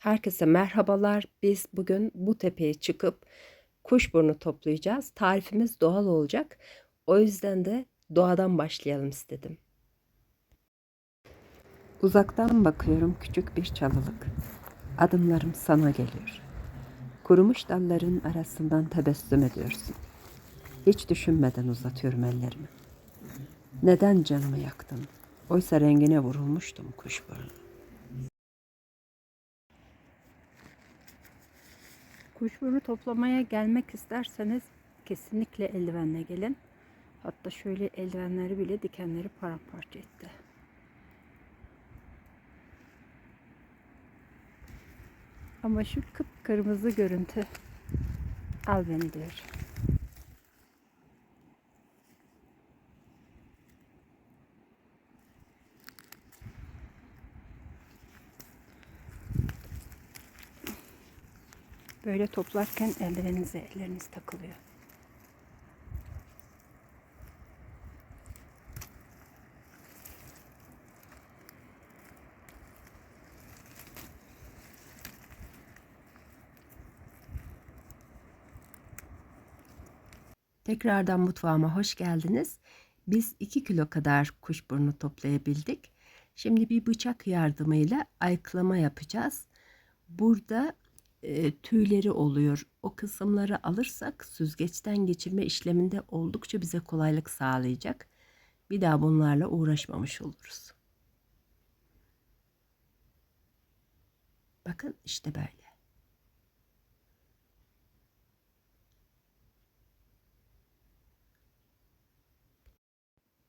Herkese merhabalar. Biz bugün bu tepeye çıkıp kuşburnu toplayacağız. Tarifimiz doğal olacak. O yüzden de doğadan başlayalım istedim. Uzaktan bakıyorum küçük bir çalılık. Adımlarım sana geliyor. Kurumuş dalların arasından tebessüm ediyorsun. Hiç düşünmeden uzatıyorum ellerimi. Neden canımı yaktın? Oysa rengine vurulmuştum kuşburnu. Kuşburnu toplamaya gelmek isterseniz kesinlikle eldivenle gelin. Hatta şöyle eldivenleri bile dikenleri paramparça etti. Ama şu kıpkırmızı görüntü al beni diyor. Böyle toplarken ellerinize elleriniz takılıyor. Tekrardan mutfağıma hoş geldiniz. Biz 2 kilo kadar kuşburnu toplayabildik. Şimdi bir bıçak yardımıyla ayıklama yapacağız. Burada e, tüyleri oluyor. O kısımları alırsak süzgeçten geçirme işleminde oldukça bize kolaylık sağlayacak. Bir daha bunlarla uğraşmamış oluruz. Bakın işte böyle.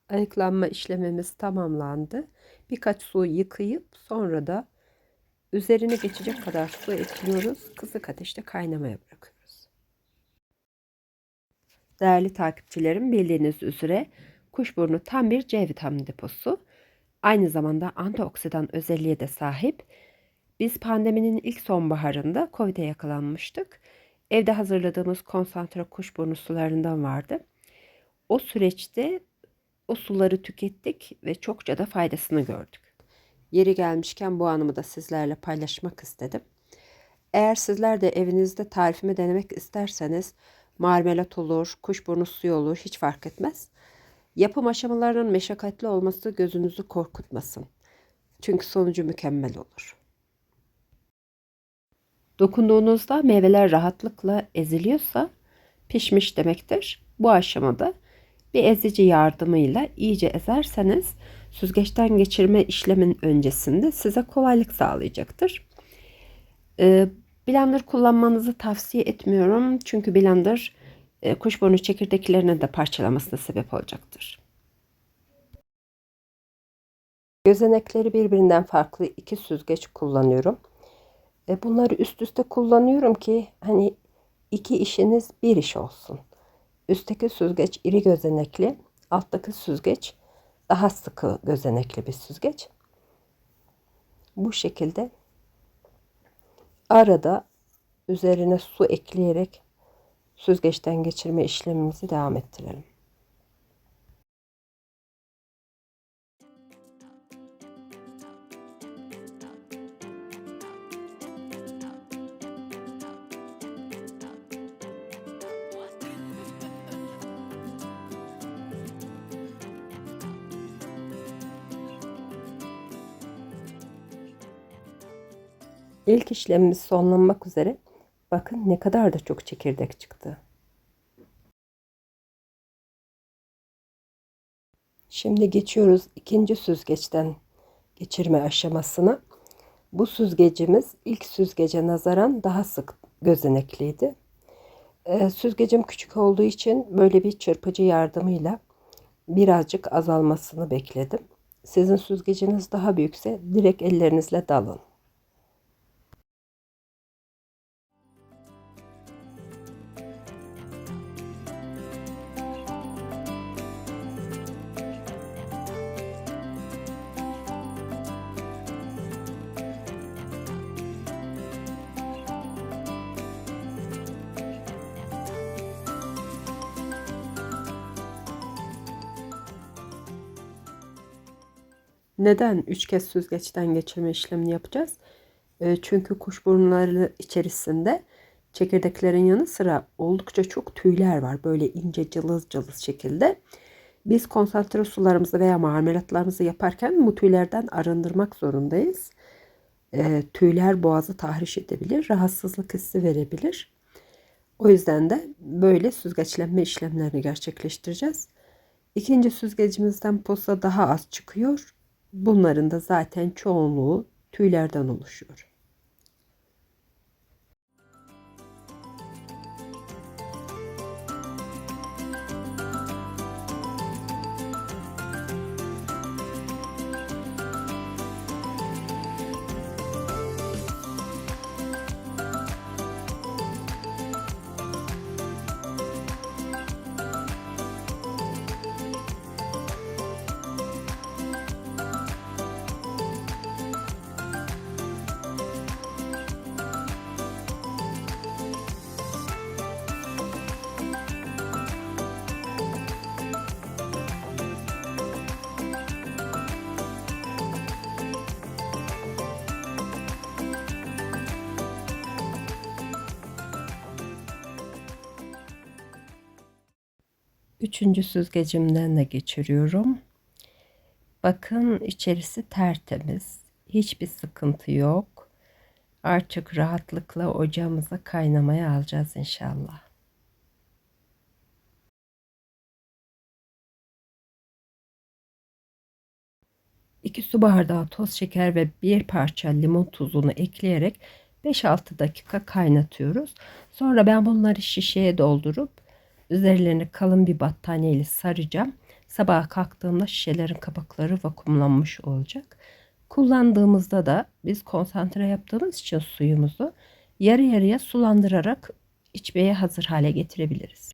Ayıklanma işlemimiz tamamlandı. Birkaç su yıkayıp sonra da üzerine geçecek kadar su ekliyoruz. Kısık ateşte kaynamaya bırakıyoruz. Değerli takipçilerim bildiğiniz üzere kuşburnu tam bir C vitamini deposu. Aynı zamanda antioksidan özelliğe de sahip. Biz pandeminin ilk sonbaharında COVID'e yakalanmıştık. Evde hazırladığımız konsantre kuşburnu sularından vardı. O süreçte o suları tükettik ve çokça da faydasını gördük. Yeri gelmişken bu anımı da sizlerle paylaşmak istedim. Eğer sizler de evinizde tarifimi denemek isterseniz marmelat olur, kuşburnu suyu olur hiç fark etmez. Yapım aşamalarının meşakkatli olması gözünüzü korkutmasın. Çünkü sonucu mükemmel olur. Dokunduğunuzda meyveler rahatlıkla eziliyorsa pişmiş demektir. Bu aşamada bir ezici yardımıyla iyice ezerseniz süzgeçten geçirme işlemin öncesinde size kolaylık sağlayacaktır. Ee, blender kullanmanızı tavsiye etmiyorum. Çünkü blender e, kuşburnu çekirdeklerinin de parçalamasına sebep olacaktır. Gözenekleri birbirinden farklı iki süzgeç kullanıyorum. E, bunları üst üste kullanıyorum ki hani iki işiniz bir iş olsun. Üstteki süzgeç iri gözenekli, alttaki süzgeç daha sıkı gözenekli bir süzgeç. Bu şekilde arada üzerine su ekleyerek süzgeçten geçirme işlemimizi devam ettirelim. İlk işlemimiz sonlanmak üzere. Bakın ne kadar da çok çekirdek çıktı. Şimdi geçiyoruz ikinci süzgeçten geçirme aşamasına. Bu süzgecimiz ilk süzgece nazaran daha sık gözenekliydi. Ee, süzgecim küçük olduğu için böyle bir çırpıcı yardımıyla birazcık azalmasını bekledim. Sizin süzgeciniz daha büyükse direkt ellerinizle dalın. Neden üç kez süzgeçten geçirme işlemini yapacağız? E, çünkü kuşburnuları içerisinde çekirdeklerin yanı sıra oldukça çok tüyler var. Böyle ince cılız cılız şekilde. Biz konsantre sularımızı veya marmelatlarımızı yaparken bu tüylerden arındırmak zorundayız. E, tüyler boğazı tahriş edebilir, rahatsızlık hissi verebilir. O yüzden de böyle süzgeçlenme işlemlerini gerçekleştireceğiz. İkinci süzgecimizden posa daha az çıkıyor. Bunların da zaten çoğunluğu tüylerden oluşuyor. Üçüncü süzgecimden de geçiriyorum. Bakın içerisi tertemiz. Hiçbir sıkıntı yok. Artık rahatlıkla ocağımıza kaynamaya alacağız inşallah. İki su bardağı toz şeker ve bir parça limon tuzunu ekleyerek 5-6 dakika kaynatıyoruz. Sonra ben bunları şişeye doldurup üzerlerini kalın bir battaniye ile saracağım. Sabaha kalktığımda şişelerin kapakları vakumlanmış olacak. Kullandığımızda da biz konsantre yaptığımız için suyumuzu yarı yarıya sulandırarak içmeye hazır hale getirebiliriz.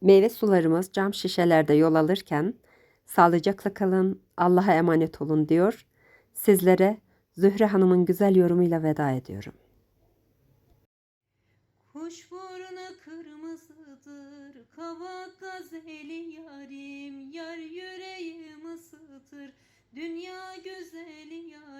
Meyve sularımız cam şişelerde yol alırken sağlıcakla kalın, Allah'a emanet olun diyor. Sizlere Zühre Hanım'ın güzel yorumuyla veda ediyorum. Kuşburnu kırmızıdır, kavak gazeli yarim, yar yüreğim ısıtır. Dünya güzeli yarim,